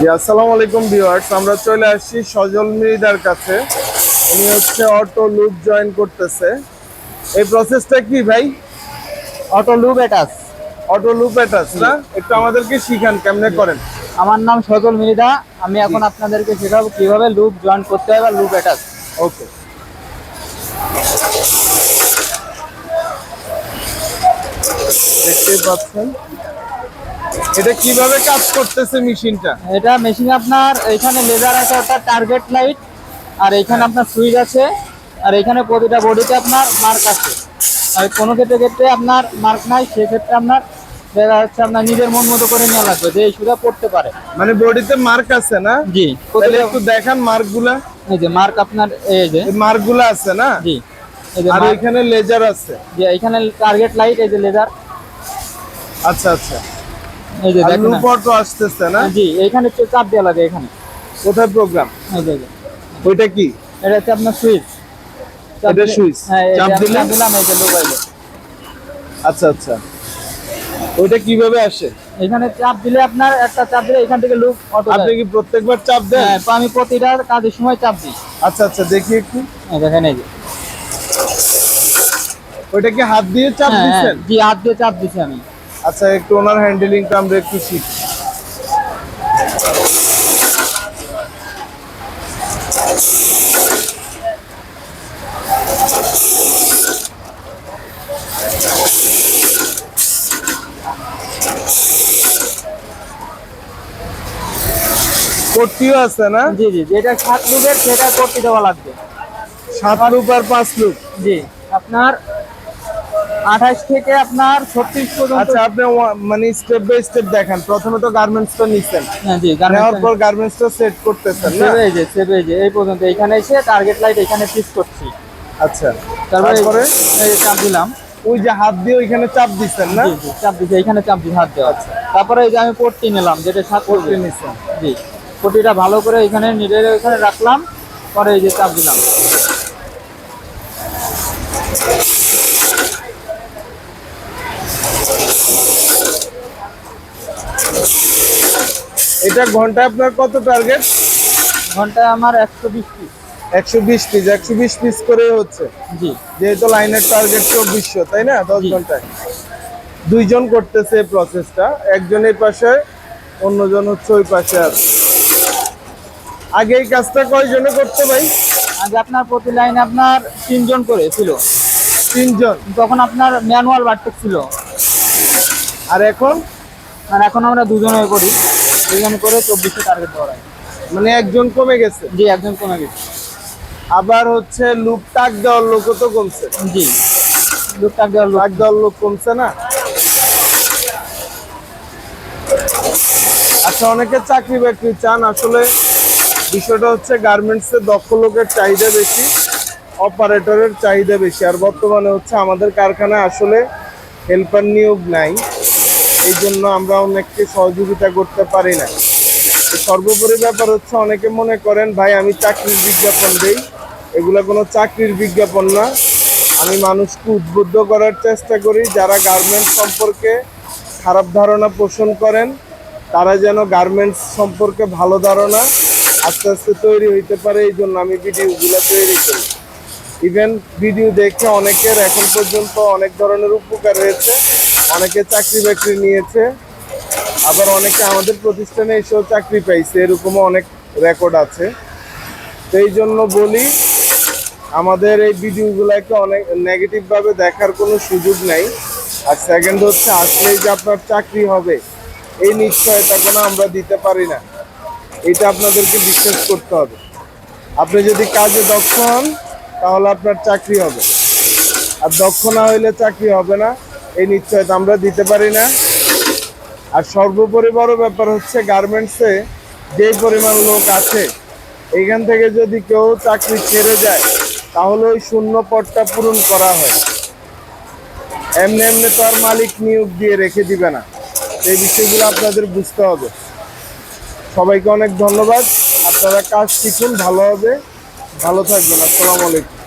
জি আসসালামু আলাইকুম ভিউয়ার্স আমরা চলে আসছি সজল মৃদার কাছে। উনি হচ্ছে অটো লুপ জয়েন করতেছে। এই প্রসেসটা কি ভাই? Auto loop attach. Auto loop attach না? একটু আমাদেরকে শিখান কেমনে করেন? আমার নাম সজল মৃধা আমি এখন আপনাদেরকে শেখাবো কীভাবে লুপ জয়েন করতে হয় বা লুপ অ্যাটাচ। ওকে। দেখতেই পাচ্ছেন? এটা কীভাবে কাজ করতেছে মেশিনটা? এটা মেশিন আপনার এখানে লেজার আছে অর্থাৎ টার্গেট লাইট আর এখানে আপনার সুইচ আছে আর এখানে প্রতিটা বডিতে আপনার মার্ক আছে। আর কোনো ক্ষেত্রে ক্ষেত্রে আপনার মার্ক নাই সেক্ষেত্রে আপনার দেখা যাচ্ছে আপনার নিজের মন মতো করে নেওয়া লাগবে যে এই সুদা পড়তে পারে। মানে বডিতে মার্ক আছে না? জি তাহলে একটু দেখান মার্কগুলা। এই যে মার্ক আপনার এই যে। মার্কগুলা আছে না? জি আর এখানে লেজার আছে। যে এখানে টার্গেট লাইট এই যে লেজার আচ্ছা আচ্ছা। এই যে দেখেন লুপ অটো আসতেছে না? জি এখানে চাপ দেওয়া লাগে এখানে। কোথায় প্রোগ্রাম এই যে, ওইটা কি? এটা হচ্ছে আপনার সুইচ। এটা? হ্যাঁ যে চাপ দিলে? দিলাম এই যে মোবাইলে। আচ্ছা আচ্ছা। ওইটা কীভাবে আসে? এখানে চাপ দিলে আপনার একটা চাপ দিলে এখান থেকে লুপ অটো আপনি কি প্রত্যেকবার চাপ দেন? হ্যাঁ তো আমি প্রতিটা কাজের সময় চাপ দিই। আচ্ছা আচ্ছা দেখি একটু। দেখেন এই যে। ওইটা কি হাত দিয়ে চাপ হ্যাঁ, দিচ্ছেন? হ্যাঁ, জি হাত দিয়ে চাপ দিছি আমি। আচ্ছা একটু ওনার হ্যান্ডেলিংটা আমরা একটু শিখি। কোটিও আছে না? জি জি যেটা সাত লুপের সেটা করতে দেওয়া লাগবে। সাত লুপ আর পাঁচ লুপ। জি আপনার আঠাশ থেকে আপনার ছত্রিশ পর্যন্ত। আচ্ছা আপনি মানে স্টেপ বাই স্টেপ দেখান। প্রথমে তো গার্মেন্টসটা নিচ্ছেন হ্যাঁ জি নেওয়ার গার্মেন্টস পর গার্মেন্টসটা সেট করতেছেন সেভে যে সেভে যে এই পর্যন্ত। এখানে এসে টার্গেট লাইট এখানে ফিক্স করছি। আচ্ছা তারপরে এই চাপ দিলাম। ওই যে হাত দিয়ে ওইখানে চাপ দিচ্ছেন না? চাপ দিছি। এখানে চাপ দিছি হাত দেওয়া। আছে তারপরে এই যে আমি পট্টি নিলাম যেটা সাত পট্টি নিচ্ছেন জি পট্টিটা ভালো করে এখানে নিজের এখানে রাখলাম পরে এই যে চাপ দিলাম। এটা ঘন্টায় আপনার কত টার্গেট ঘন্টায় আমার একশো বিশ পিস একশো বিশ পিস একশো বিশ পিস করে হচ্ছে। জি। যেহেতু লাইনের টার্গেট চব্বিশশো তাই না? দশ ঘন্টায়। দুইজন করতেছে প্রসেসটা একজন এই পাশে অন্যজন হচ্ছে ওই পাশে আছে আগে এই কাজটা কয়জনে করতে ভাই? আগে আপনার প্রতি লাইনে আপনার তিনজন করে ছিল। তিনজন। তখন আপনার ম্যানুয়াল বাট্টক ছিল। আর এখন আর এখন আমরা দুজন করি দুজন করে চব্বিশে টার্গেট হয়। মানে একজন কমে গেছে? জি একজন কমে গেছে। আবার হচ্ছে লুপ টাক দেওয়ার লোকও তো কমছে। জি লুকটা দেওয়ার লোক। টাক দেওয়ার লোক কমছে না? আচ্ছা অনেকে চাকরি বাকরি চান। আসলে বিষয়টা হচ্ছে গার্মেন্টসে দক্ষ লোকের চাহিদা বেশি অপারেটরের চাহিদা বেশি। আর বর্তমানে হচ্ছে আমাদের কারখানায় আসলে হেল্পার নিয়োগ নাই। এই জন্য আমরা অনেককে সহযোগিতা করতে পারি না। সর্বোপরি ব্যাপার হচ্ছে অনেকে মনে করেন, ভাই, আমি চাকরির বিজ্ঞাপন দেই। এগুলো কোনো চাকরির বিজ্ঞাপন না। আমি মানুষকে উদ্বুদ্ধ করার চেষ্টা করি। যারা গার্মেন্টস সম্পর্কে খারাপ ধারণা পোষণ করেন, তারা যেন গার্মেন্টস সম্পর্কে ভালো ধারণা আস্তে আস্তে তৈরি হইতে পারে। এই জন্য আমি ভিডিওগুলো তৈরি করি। ইভেন ভিডিও দেখে অনেকের এখন পর্যন্ত অনেক ধরনের উপকার হয়েছে। অনেকে চাকরি বাকরি নিয়েছে, আবার অনেকে আমাদের প্রতিষ্ঠানে এসেও চাকরি পাইছে, এরকমও অনেক রেকর্ড আছে। এই জন্য বলি, আমাদের এই ভিডিওগুলোকে অনেক নেগেটিভভাবে দেখার কোনো সুযোগ নাই। আর সেকেন্ড হচ্ছে, আসলেই যে আপনার চাকরি হবে, এই নিশ্চয়তা কোনো আমরা দিতে পারি না। এটা আপনাদেরকে বিশ্বাস করতে হবে। আপনি যদি কাজে দক্ষ হন, তাহলে আপনার চাকরি হবে। আর দক্ষ না হইলে চাকরি হবে না। এই নিশ্চয়তা আমরা দিতে পারি না। আর সর্বোপরি বড় ব্যাপার হচ্ছে গার্মেন্টসে যে পরিমাণ লোক আছে এখান থেকে যদি কেউ চাকরি ছেড়ে যায়, তাহলে ওই শূন্য পদটা পূরণ করা হয়। এমনি এমনি তো আর মালিক নিয়োগ দিয়ে রেখে দিবে না। এই বিষয়গুলো আপনাদের বুঝতে হবে। সবাইকে অনেক ধন্যবাদ। আপনারা কাজ শিখুন, ভালো হবে। ভালো থাকবেন। আসসালামু আলাইকুম।